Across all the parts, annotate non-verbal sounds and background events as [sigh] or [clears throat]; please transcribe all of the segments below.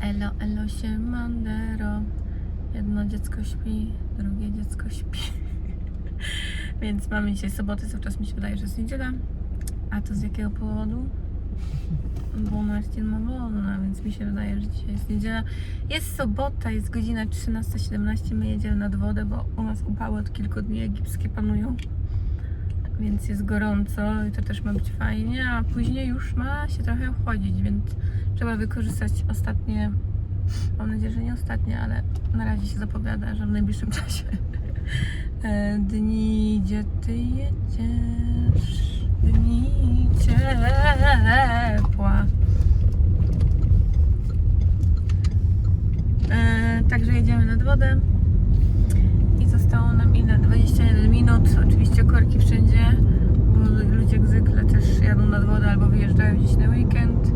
Elo, elo się mandero. Jedno dziecko śpi, drugie dziecko śpi. [laughs] Więc mamy dzisiaj sobotę, cały czas mi się wydaje, że jest niedziela. A to z jakiego powodu? Bo Marcin ma wolne, więc mi się wydaje, że dzisiaj jest niedziela. Jest sobota, jest godzina 13.17, my jedziemy nad wodę, bo u nas upały od kilku dni egipskie panują. Więc jest gorąco i to też ma być fajnie, a później już ma się trochę ochłodzić, więc trzeba wykorzystać ostatnie, mam nadzieję, że nie ostatnie, ale na razie się zapowiada, że w najbliższym [laughs] czasie e, dni, gdzie ty jedziesz, dni ciepła. E, także jedziemy nad wodę i zostało nam ile? 21 minut. Oczywiście korki wszędzie, bo ludzie jak zwykle też jadą nad wodę albo wyjeżdżają gdzieś na weekend.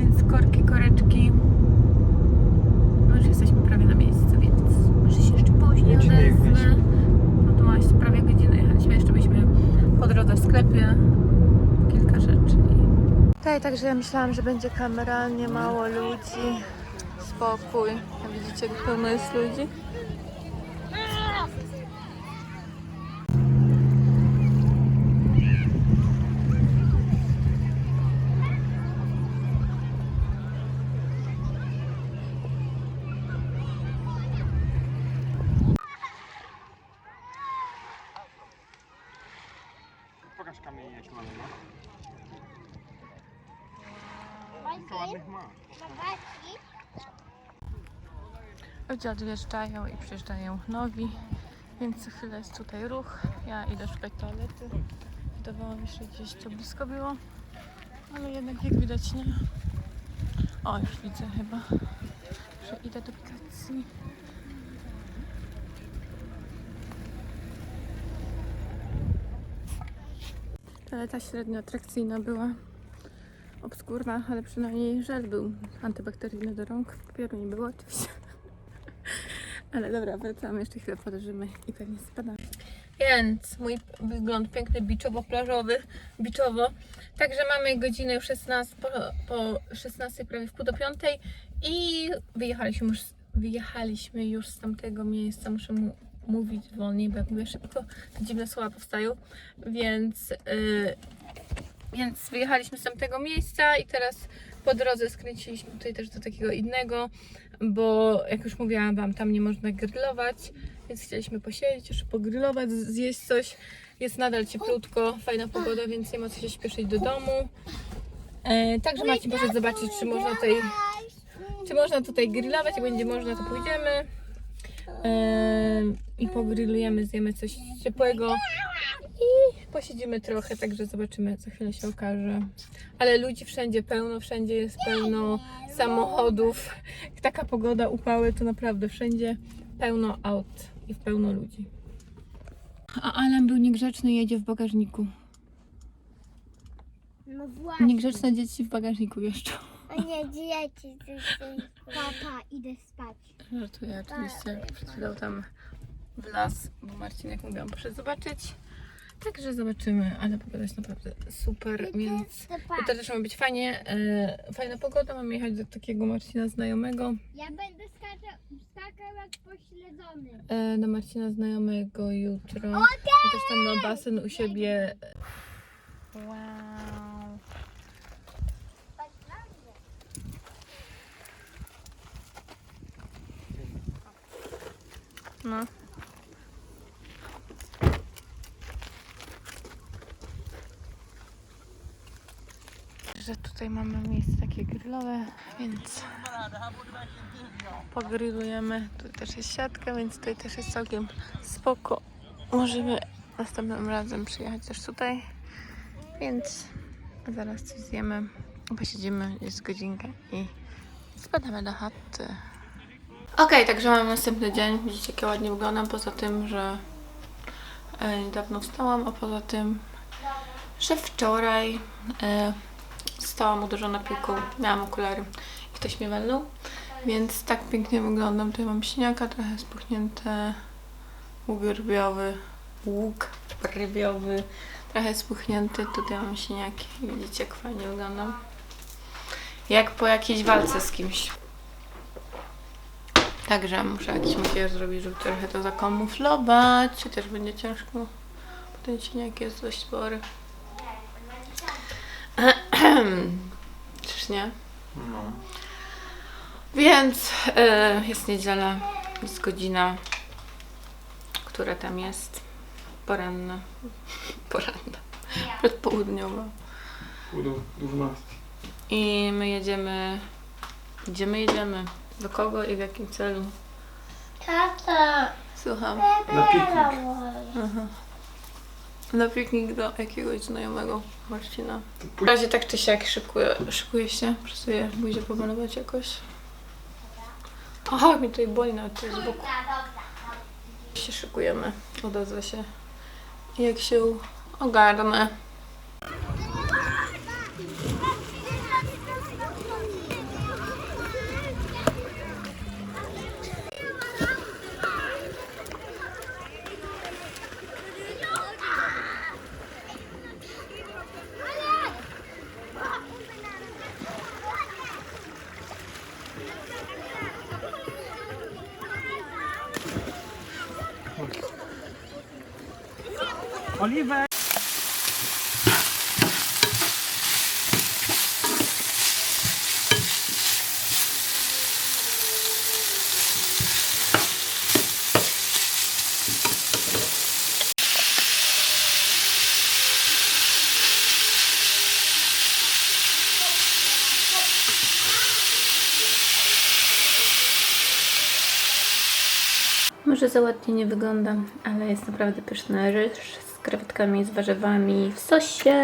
Więc korki, koreczki. My już jesteśmy prawie na miejscu, więc może się jeszcze później odezwę. No to właśnie prawie godzinę jechaliśmy. Jeszcze byliśmy po drodze w sklepie. Kilka rzeczy. Tak, także ja myślałam, że będzie kameralnie mało ludzi. Spokój. A widzicie, jak pełno jest ludzi? Pokaż kamienie jakie mamy, no. To ładnych ma. Ludzie odjeżdżają i przyjeżdżają nowi, więc chwilę jest tutaj ruch. Ja idę szukać toalety. Wydawało mi się, gdzieś to blisko było, ale jednak jak widać nie. O, już widzę chyba, że idę do aplikacji. Toaleta średnio atrakcyjna była. Obskurna, ale przynajmniej żel był antybakteryjny do rąk. Papieru nie było oczywiście. Ale dobra, wracamy, jeszcze chwilę podejrzymy i pewnie spadamy. Więc mój wygląd piękny, biczowo-plażowy, biczowo. Także mamy godzinę już 16, po, po 16, prawie w pół do piątej i wyjechaliśmy już, wyjechaliśmy już z tamtego miejsca. Muszę mu mówić wolniej, bo jak mówię szybko, to dziwne słowa powstają. Więc, yy, więc wyjechaliśmy z tamtego miejsca i teraz po drodze skręciliśmy tutaj też do takiego innego, bo jak już mówiłam Wam, tam nie można grillować, więc chcieliśmy posiedzieć, jeszcze pogrillować, zjeść coś. Jest nadal cieplutko, fajna pogoda, więc nie ma co się śpieszyć do domu. E, także Marcin poszedł zobaczyć, czy można tutaj, czy można tutaj grillować, jak będzie można, to pójdziemy. E, I pogrillujemy, zjemy coś ciepłego posiedzimy trochę, także zobaczymy, za chwilę się okaże. Ale ludzi wszędzie pełno, wszędzie jest pełno samochodów. Jak taka pogoda, upały, to naprawdę wszędzie pełno aut i pełno ludzi. A Alan był niegrzeczny i jedzie w bagażniku. No właśnie. Niegrzeczne dzieci w bagażniku jeszcze. A nie, dzieci. Papa, idę spać. Żartuję oczywiście. Przed chwilą tam w las, bo Marcin, jak mówiłam, poszedł zobaczyć. Także zobaczymy, ale pogoda jest naprawdę super, więc jutro też ma być fajnie, e, fajna pogoda. Mamy jechać do takiego Marcina znajomego. Ja będę skakał, jak pośledzony. e, do Marcina znajomego jutro. I też tam ma basen u siebie. Wow. No. Że tutaj mamy miejsce takie grillowe, więc pogrillujemy. Tu też jest siatka, więc tutaj też jest całkiem spoko. Możemy następnym razem przyjechać też tutaj, więc zaraz coś zjemy, posiedzimy, jest godzinka i spadamy do chaty. Okej, także mamy następny dzień. Widzicie, jak ja ładnie wyglądam, poza tym, że e, niedawno wstałam, a poza tym, że wczoraj e, stałam uderzona piłką, miałam okulary i ktoś mnie walnął. Więc tak pięknie wyglądam. Tutaj mam siniaka, trochę spuchnięte, łuk rybiowy, łuk rybiowy, trochę spuchnięty. Tutaj mam siniaki. Widzicie, jak fajnie wyglądam. Jak po jakiejś walce z kimś. Także muszę jakiś makijaż zrobić, żeby trochę to zakamuflować. Też będzie ciężko, bo ten cieniek jest dość spory. [clears throat] Czyż nie? No. Więc e, jest niedziela, jest godzina, która tam jest. Poranna. [laughs] Poranna. Przedpołudniowa. Pół do 12. I my jedziemy. Jedziemy, jedziemy. Do kogo i w jakim celu? Tata. Słucham. Na piknik. Aha. Na piknik do jakiegoś znajomego Marcina. To W razie tak czy siak szykuje, szykuje się. Przesuję buzię pomalować jakoś. Aha, mi tutaj boli nawet tu z boku. się szykujemy. Odezwę się. Jak się ogarnę. Oliwę! Może za ładnie nie wygląda, ale jest naprawdę pyszny ryż krewetkami, z warzywami w sosie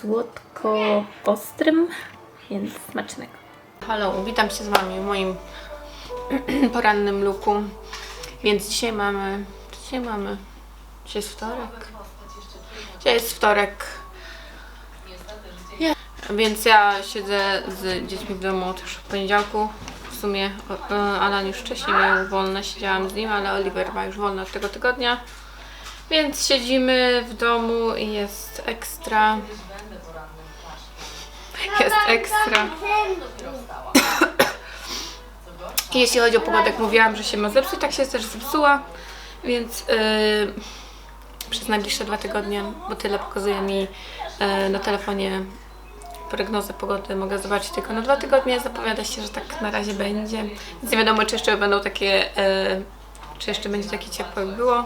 słodko-ostrym, więc smacznego. Halo, witam się z Wami w moim [clears throat] porannym luku. Więc dzisiaj mamy... Dzisiaj mamy... Dzisiaj jest wtorek. Dzisiaj jest wtorek. Ja- Więc ja siedzę z dziećmi w domu też w poniedziałku. W sumie o- e, Alan już wcześniej miał wolne, siedziałam z nim, ale Oliver ma już wolne od tego tygodnia. Więc siedzimy w domu i jest ekstra. Jest ekstra. I [coughs] jeśli chodzi o pogodę, jak mówiłam, że się ma zepsuć, tak się też zepsuła. Więc yy, przez najbliższe dwa tygodnie, bo tyle pokazuje mi yy, na telefonie prognozę pogody mogę zobaczyć tylko na dwa tygodnie. Zapowiada się, że tak na razie będzie. Więc nie wiadomo, czy jeszcze będą takie, e, czy jeszcze będzie takie ciepło, jak było.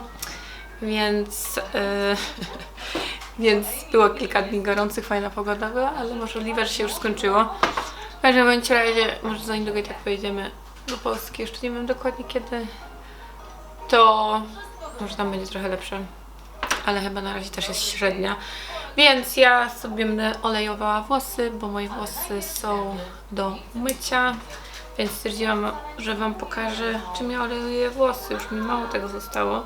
Więc, e, [laughs] więc było kilka dni gorących, fajna pogoda była, ale możliwe, że się już skończyło. W każdym razie, może za niedługo i tak pojedziemy do Polski. Jeszcze nie wiem dokładnie kiedy. To może tam będzie trochę lepsze ale chyba na razie też jest średnia. Więc ja sobie będę olejowała włosy, bo moje włosy są do mycia. Więc stwierdziłam, że Wam pokażę, czym ja olejuję włosy. Już mi mało tego zostało.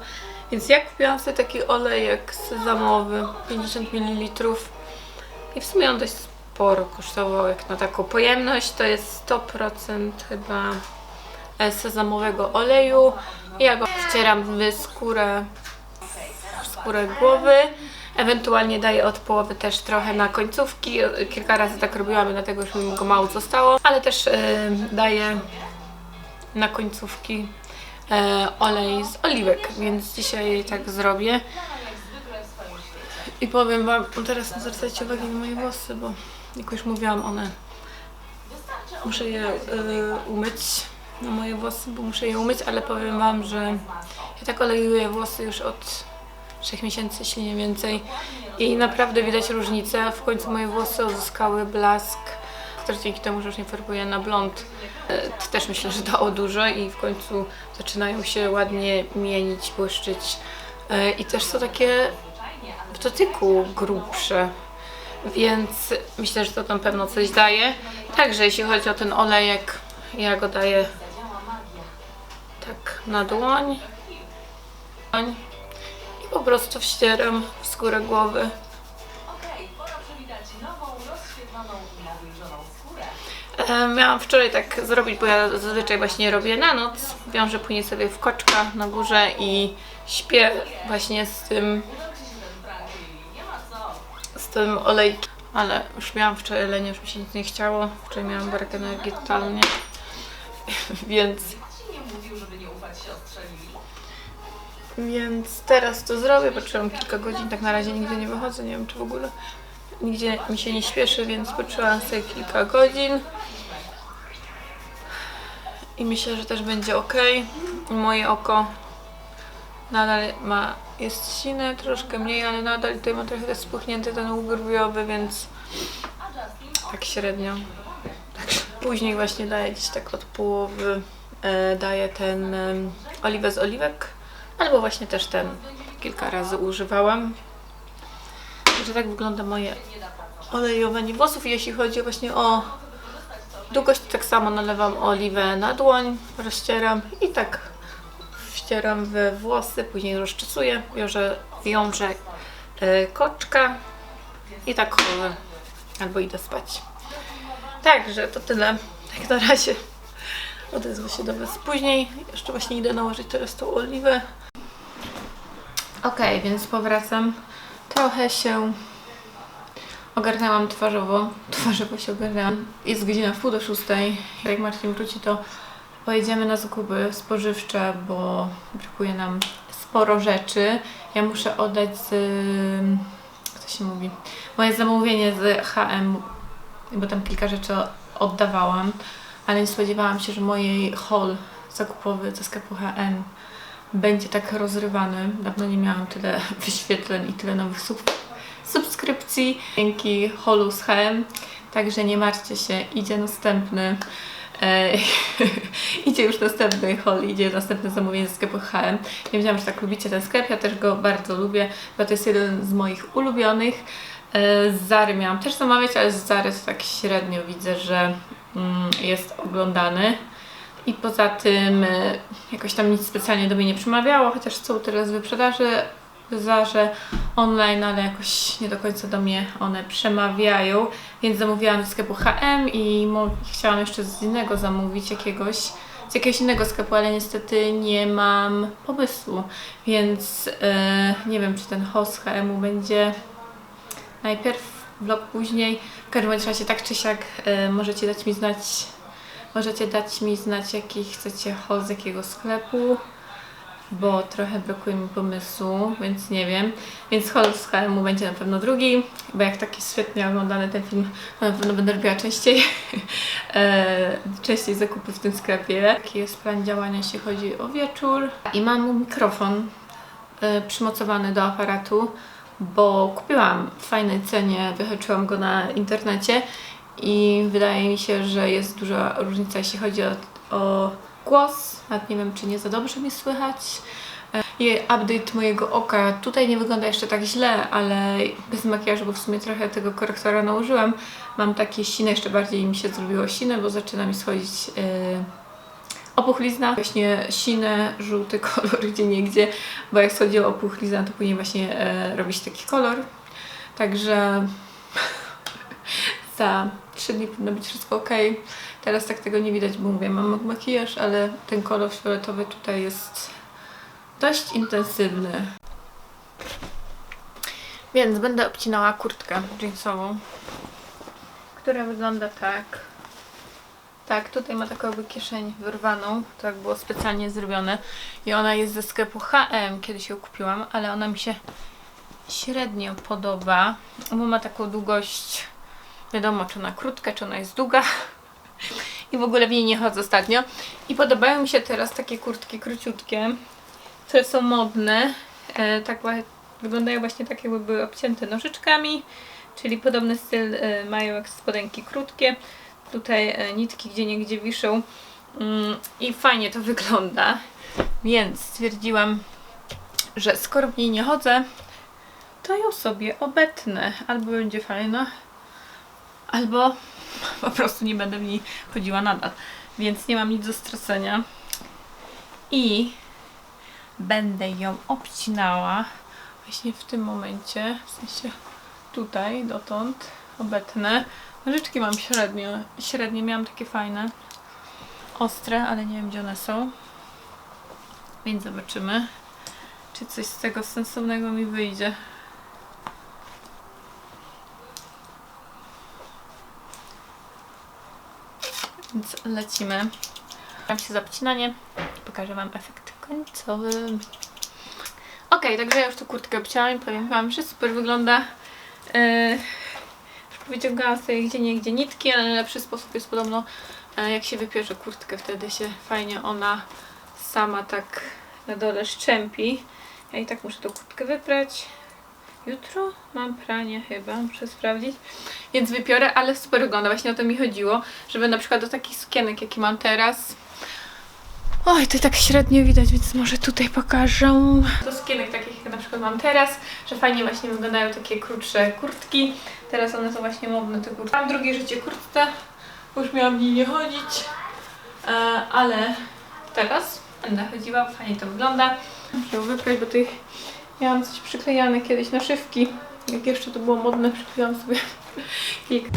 Więc ja kupiłam sobie taki olejek sezamowy, 50 ml. I w sumie on dość sporo kosztował, jak na taką pojemność. To jest 100% chyba e, sezamowego oleju. Ja go wcieram w skórę skórę głowy. Ewentualnie daję od połowy też trochę na końcówki. Kilka razy tak robiłam, dlatego już mi go mało zostało. Ale też e, daję na końcówki olej z oliwek, więc dzisiaj tak zrobię. I powiem Wam, no teraz nie zwracajcie uwagi na moje włosy, bo jak już mówiłam, one muszę je e, umyć na moje włosy, bo muszę je umyć, ale powiem Wam, że ja tak olejuję włosy już od 3 miesięcy, jeśli nie więcej. I naprawdę widać różnicę. W końcu moje włosy uzyskały blask, który dzięki temu, że już nie farbuję na blond, e, to też myślę, że dało dużo i w końcu zaczynają się ładnie mienić, błyszczyć. E, I też są takie w dotyku grubsze. Więc myślę, że to na pewno coś daje. Także jeśli chodzi o ten olejek, ja go daję tak na dłoń i po prostu wścieram w skórę głowy. Miałam wczoraj tak zrobić, bo ja zazwyczaj właśnie robię na noc. Wiążę później sobie w koczka na górze i śpię właśnie z tym z tym olejkiem. Ale już miałam wczoraj lenię, już mi się nic nie chciało. Wczoraj miałam brak energii totalnie. [laughs] Więc. Więc teraz to zrobię, poczułam kilka godzin, tak na razie nigdzie nie wychodzę, nie wiem czy w ogóle nigdzie mi się nie śpieszy, więc poczułam sobie kilka godzin. I myślę, że też będzie ok. Moje oko nadal ma, jest sine, troszkę mniej, ale nadal tutaj ma trochę spuchnięty ten łuk brwiowy, więc tak średnio. Także później właśnie daję gdzieś tak od połowy, e, daję ten e, oliwę z oliwek, albo właśnie też ten kilka razy używałam. Także tak wygląda moje olejowanie włosów. Jeśli chodzi właśnie o długość, tak samo nalewam oliwę na dłoń, rozcieram i tak wcieram we włosy, później rozczesuję, wiążę, wiążę e, koczka i tak chodzę albo idę spać. Także to tyle. Jak na razie odezwę się do Was później. Jeszcze właśnie idę nałożyć teraz tą oliwę. Ok, więc powracam. Trochę się ogarnęłam twarzowo. [laughs] Twarzowo się ogarnęłam. Jest godzina w pół do szóstej. Jak Marcin wróci, to pojedziemy na zakupy spożywcze, bo brakuje nam sporo rzeczy. Ja muszę oddać z... Się mówi? Moje zamówienie z HM, bo tam kilka rzeczy oddawałam, ale nie spodziewałam się, że mojej haul zakupowy ze sklepu HM będzie tak rozrywany. Dawno nie miałam tyle [laughs] wyświetleń i tyle nowych sub subskrypcji dzięki holu z HM. Także nie martwcie się, idzie następny. E, [laughs] idzie już następny haul, idzie następne zamówienie ze sklepu HM. Nie wiedziałam, że tak lubicie ten sklep, ja też go bardzo lubię, bo to jest jeden z moich ulubionych. E, z Zary miałam też zamawiać, ale z Zary to tak średnio widzę, że mm, jest oglądany. I poza tym e, jakoś tam nic specjalnie do mnie nie przemawiało, chociaż są teraz wyprzedaży Zarze online, ale jakoś nie do końca do mnie one przemawiają, więc zamówiłam ze sklepu HM i chciałam jeszcze z innego zamówić jakiegoś, z jakiegoś innego sklepu, ale niestety nie mam pomysłu, więc e, nie wiem, czy ten host HM-u będzie najpierw, vlog później. W każdym razie tak czy siak e, możecie dać mi znać, możecie dać mi znać jaki chcecie haul z jakiego sklepu, bo trochę brakuje mi pomysłu, więc nie wiem. Więc haul z będzie na pewno drugi, bo jak taki świetnie oglądany ten film, to na pewno będę robiła częściej, [laughs] e, częściej zakupy w tym sklepie. Jaki jest plan działania, jeśli chodzi o wieczór. I mam mikrofon e, przymocowany do aparatu, bo kupiłam w fajnej cenie, wyhaczyłam go na internecie i wydaje mi się, że jest duża różnica, jeśli chodzi o, o głos. Nawet nie wiem, czy nie za dobrze mnie słychać. E, update mojego oka tutaj nie wygląda jeszcze tak źle, ale bez makijażu, bo w sumie trochę tego korektora nałożyłam. Mam takie sine, jeszcze bardziej mi się zrobiło sine, bo zaczyna mi schodzić yy, opuchlizna, właśnie sine, żółty [laughs] kolor gdzie niegdzie, bo jak schodziła opuchlizna, to później właśnie e, robi się taki kolor. Także [laughs] za 3 dni powinno być wszystko ok. Teraz tak tego nie widać, bo mówię, mam makijaż, ale ten kolor fioletowy tutaj jest dość intensywny. Więc będę obcinała kurtkę jeansową, która wygląda tak. Tak, tutaj ma taką kieszeń wyrwaną, tak było specjalnie zrobione. I ona jest ze sklepu H&M, kiedyś ją kupiłam, ale ona mi się średnio podoba, bo ma taką długość, wiadomo czy ona krótka, czy ona jest długa. I w ogóle w niej nie chodzę ostatnio. I podobają mi się teraz takie kurtki króciutkie, które są modne. E, tak wyglądają właśnie tak jakby były obcięte nożyczkami, czyli podobny styl e, mają jak spodenki krótkie. Tutaj e, nitki gdzie niegdzie wiszą mm, i fajnie to wygląda. Więc stwierdziłam, że skoro w niej nie chodzę, to ją sobie obetnę. Albo będzie fajna, albo [laughs] po prostu nie będę w niej chodziła nadal. Więc nie mam nic do stracenia. I będę ją obcinała właśnie w tym momencie, w sensie tutaj dotąd obetnę. Nożyczki mam średnio, średnie miałam takie fajne, ostre, ale nie wiem gdzie one są. Więc zobaczymy, czy coś z tego sensownego mi wyjdzie. Więc lecimy. Mam się zapocinanie. Pokażę Wam efekt końcowy. Okej, także ja już tu kurtkę obcięłam i powiem Wam, że super wygląda. Yy, wyciągałam sobie gdzie nie gdzie nitki, ale lepszy sposób jest podobno e, jak się wypierze kurtkę, wtedy się fajnie ona sama tak na dole szczępi. Ja i tak muszę tą kurtkę wyprać. Jutro mam pranie chyba, muszę sprawdzić. Więc wypiorę, ale super wygląda. Właśnie o to mi chodziło, żeby na przykład do takich sukienek, jakie mam teraz. Oj, to tak średnio widać, więc może tutaj pokażę. Do sukienek takich, jak na przykład mam teraz, że fajnie właśnie wyglądają takie krótsze kurtki. Teraz one są właśnie modne, te kurtki. Mam drugie życie kurtce, już miałam w niej nie chodzić. E, ale teraz będę chodziła, fajnie to wygląda. Muszę ją wyprać, bo tutaj miałam coś przyklejane kiedyś na szywki. Jak jeszcze to było modne, przykleiłam sobie [laughs] kilka.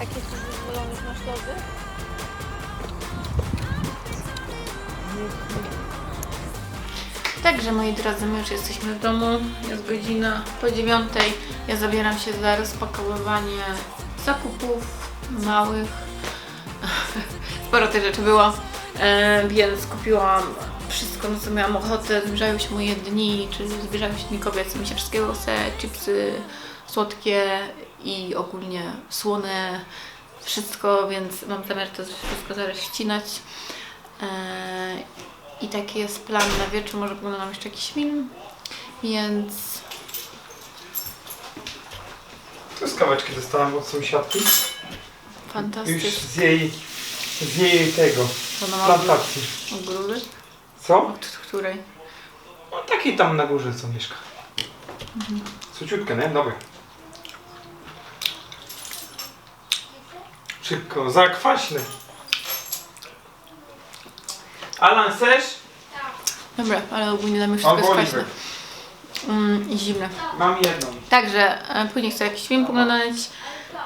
Jak jesteś zadowolony, że masz lody? Także moi drodzy, my już jesteśmy w domu. Jest godzina po dziewiątej. Ja zabieram się za rozpakowywanie zakupów małych. [laughs] Sporo tych rzeczy było, e, więc kupiłam wszystko, na co miałam ochotę. Zbliżają się moje dni, czyli zbliżają się dni kobiece. Mi się wszystkiego chce, chipsy słodkie i ogólnie słone, wszystko, więc mam zamiar to wszystko zaraz ścinać. E, I taki jest plan na wieczór, może oglądam jeszcze jakiś film, więc Tu skaweczki dostałem od sąsiadki. Już fantastycznie. z jej, z jej tego, plantacji. ogródy? Co? Od której? No takiej tam na górze co mieszka. Suciutkę, nie? Dobre. Szybko, zakwaśny. Alan, chcesz? Dobra, ale ogólnie dla mnie wszystko Albo jest oliwy. kwaśne. Mm, I zimne. Mam jedną. Także e, później chcę jakiś film poglądać.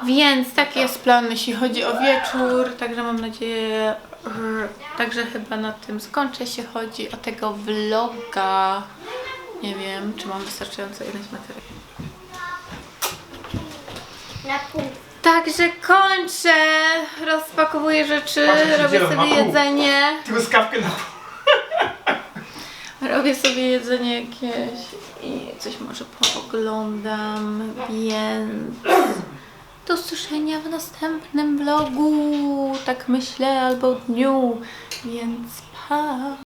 Więc taki jest plan, jeśli chodzi o wieczór. Także mam nadzieję, że także chyba na tym skończę, jeśli chodzi o tego vloga. Nie wiem, czy mam wystarczająco ilość materiału. Na pół. Także kończę, rozpakowuję rzeczy, się robię sobie pół. jedzenie. Truskawkę na Robię sobie jedzenie jakieś i coś może pooglądam, więc do usłyszenia w następnym vlogu, tak myślę, albo dniu, więc pa!